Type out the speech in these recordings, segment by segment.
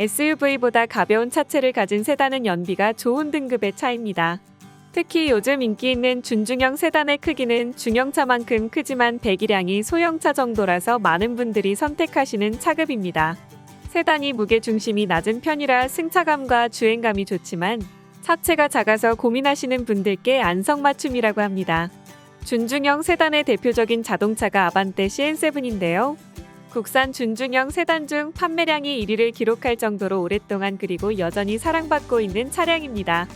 SUV보다 가벼운 차체를 가진 세단은 연비가 좋은 등급의 차입니다. 특히 요즘 인기 있는 준중형 세단의 크기는 중형차만큼 크지만 배기량이 소형차 정도라서 많은 분들이 선택하시는 차급입니다. 세단이 무게 중심이 낮은 편이라 승차감과 주행감이 좋지만 차체가 작아서 고민하시는 분들께 안성맞춤이라고 합니다. 준중형 세단의 대표적인 자동차가 아반떼 CN7인데요. 국산 준중형 세단 중 판매량이 1위를 기록할 정도로 오랫동안 그리고 여전히 사랑받고 있는 차량입니다.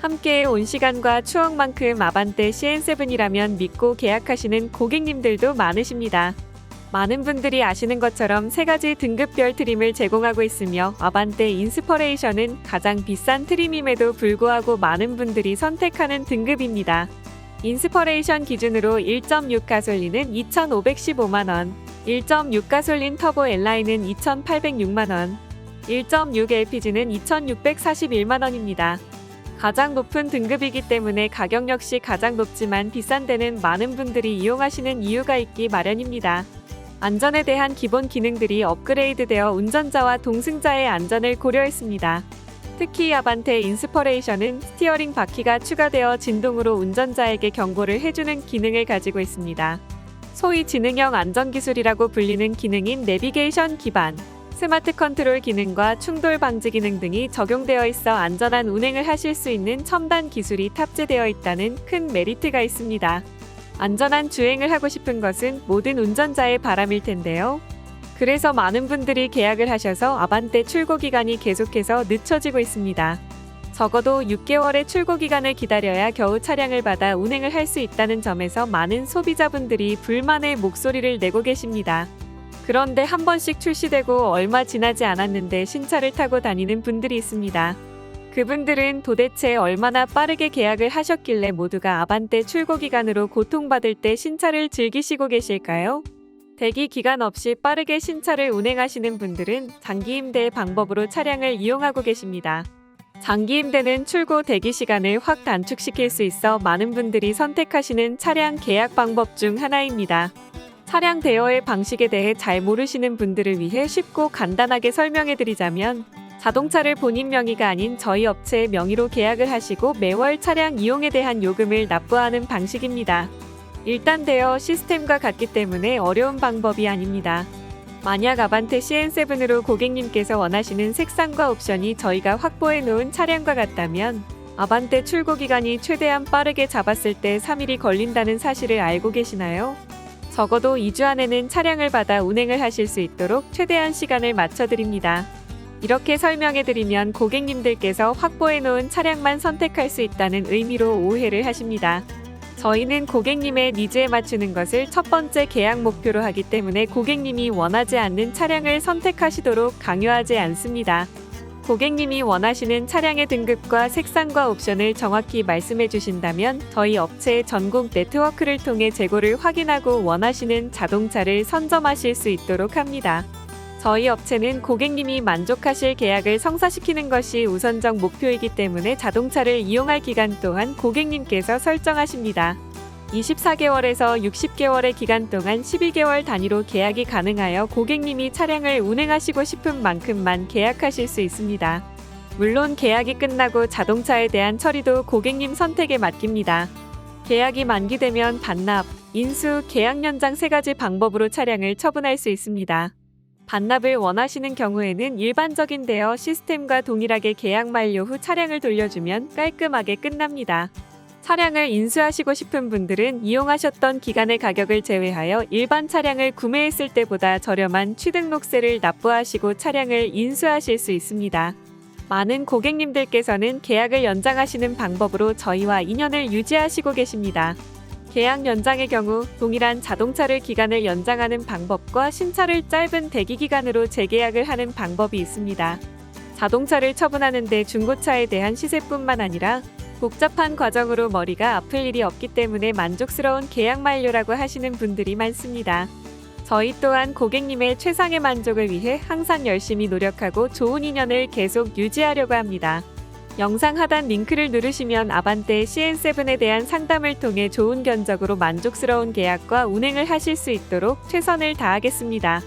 함께 온 시간과 추억만큼 아반떼 CN7이라면 믿고 계약하시는 고객님들도 많으십니다. 많은 분들이 아시는 것처럼 세 가지 등급별 트림을 제공하고 있으며 아반떼 인스퍼레이션은 가장 비싼 트림임에도 불구하고 많은 분들이 선택하는 등급입니다. 인스퍼레이션 기준으로 1.6 가솔린은 2,515만 원, 1.6 가솔린 터보 N라인은 2,806만원, 1.6 LPG는 2,641만원입니다. 가장 높은 등급이기 때문에 가격 역시 가장 높지만 비싼 데는 많은 분들이 이용하시는 이유가 있기 마련입니다. 안전에 대한 기본 기능들이 업그레이드되어 운전자와 동승자의 안전을 고려했습니다. 특히 아반떼 인스퍼레이션은 스티어링 바퀴가 추가되어 진동으로 운전자에게 경고를 해주는 기능을 가지고 있습니다. 소위 지능형 안전기술이라고 불리는 기능인 내비게이션 기반, 스마트 컨트롤 기능과 충돌 방지 기능 등이 적용되어 있어 안전한 운행을 하실 수 있는 첨단 기술이 탑재되어 있다는 큰 메리트가 있습니다. 안전한 주행을 하고 싶은 것은 모든 운전자의 바람일 텐데요. 그래서 많은 분들이 계약을 하셔서 아반떼 출고 기간이 계속해서 늦춰지고 있습니다. 적어도 6개월의 출고 기간을 기다려야 겨우 차량을 받아 운행을 할 수 있다는 점에서 많은 소비자분들이 불만의 목소리를 내고 계십니다. 그런데 한 번씩 출시되고 얼마 지나지 않았는데 신차를 타고 다니는 분들이 있습니다. 그분들은 도대체 얼마나 빠르게 계약을 하셨길래 모두가 아반떼 출고 기간으로 고통받을 때 신차를 즐기시고 계실까요? 대기 기간 없이 빠르게 신차를 운행하시는 분들은 장기 임대 방법으로 차량을 이용하고 계십니다. 장기 임대는 출고 대기 시간을 확 단축시킬 수 있어 많은 분들이 선택하시는 차량 계약 방법 중 하나입니다. 차량 대여의 방식에 대해 잘 모르시는 분들을 위해 쉽고 간단하게 설명해 드리자면 자동차를 본인 명의가 아닌 저희 업체의 명의로 계약을 하시고 매월 차량 이용에 대한 요금을 납부하는 방식입니다. 일단 대여 시스템과 같기 때문에 어려운 방법이 아닙니다. 만약 아반떼 CN7으로 고객님께서 원하시는 색상과 옵션이 저희가 확보해 놓은 차량과 같다면 아반떼 출고 기간이 최대한 빠르게 잡았을 때 3일이 걸린다는 사실을 알고 계시나요? 적어도 2주 안에는 차량을 받아 운행을 하실 수 있도록 최대한 시간을 맞춰드립니다. 이렇게 설명해드리면 고객님들께서 확보해 놓은 차량만 선택할 수 있다는 의미로 오해를 하십니다. 저희는 고객님의 니즈에 맞추는 것을 첫 번째 계약 목표로 하기 때문에 고객님이 원하지 않는 차량을 선택하시도록 강요하지 않습니다. 고객님이 원하시는 차량의 등급과 색상과 옵션을 정확히 말씀해 주신다면 저희 업체의 전국 네트워크를 통해 재고를 확인하고 원하시는 자동차를 선점하실 수 있도록 합니다. 저희 업체는 고객님이 만족하실 계약을 성사시키는 것이 우선적 목표이기 때문에 자동차를 이용할 기간 또한 고객님께서 설정하십니다. 24개월에서 60개월의 기간 동안 12개월 단위로 계약이 가능하여 고객님이 차량을 운행하시고 싶은 만큼만 계약하실 수 있습니다. 물론 계약이 끝나고 자동차에 대한 처리도 고객님 선택에 맡깁니다. 계약이 만기되면 반납, 인수, 계약 연장 세 가지 방법으로 차량을 처분할 수 있습니다. 반납을 원하시는 경우에는 일반적인 대여 시스템과 동일하게 계약 만료 후 차량을 돌려주면 깔끔하게 끝납니다. 차량을 인수하시고 싶은 분들은 이용하셨던 기간의 가격을 제외하여 일반 차량을 구매했을 때보다 저렴한 취등록세를 납부하시고 차량을 인수하실 수 있습니다. 많은 고객님들께서는 계약을 연장하시는 방법으로 저희와 인연을 유지하시고 계십니다. 계약 연장의 경우 동일한 자동차를 기간을 연장하는 방법과 신차를 짧은 대기 기간으로 재계약을 하는 방법이 있습니다. 자동차를 처분하는데 중고차에 대한 시세뿐만 아니라 복잡한 과정으로 머리가 아플 일이 없기 때문에 만족스러운 계약 만료라고 하시는 분들이 많습니다. 저희 또한 고객님의 최상의 만족을 위해 항상 열심히 노력하고 좋은 인연을 계속 유지하려고 합니다. 영상 하단 링크를 누르시면 아반떼 CN7에 대한 상담을 통해 좋은 견적으로 만족스러운 계약과 운행을 하실 수 있도록 최선을 다하겠습니다.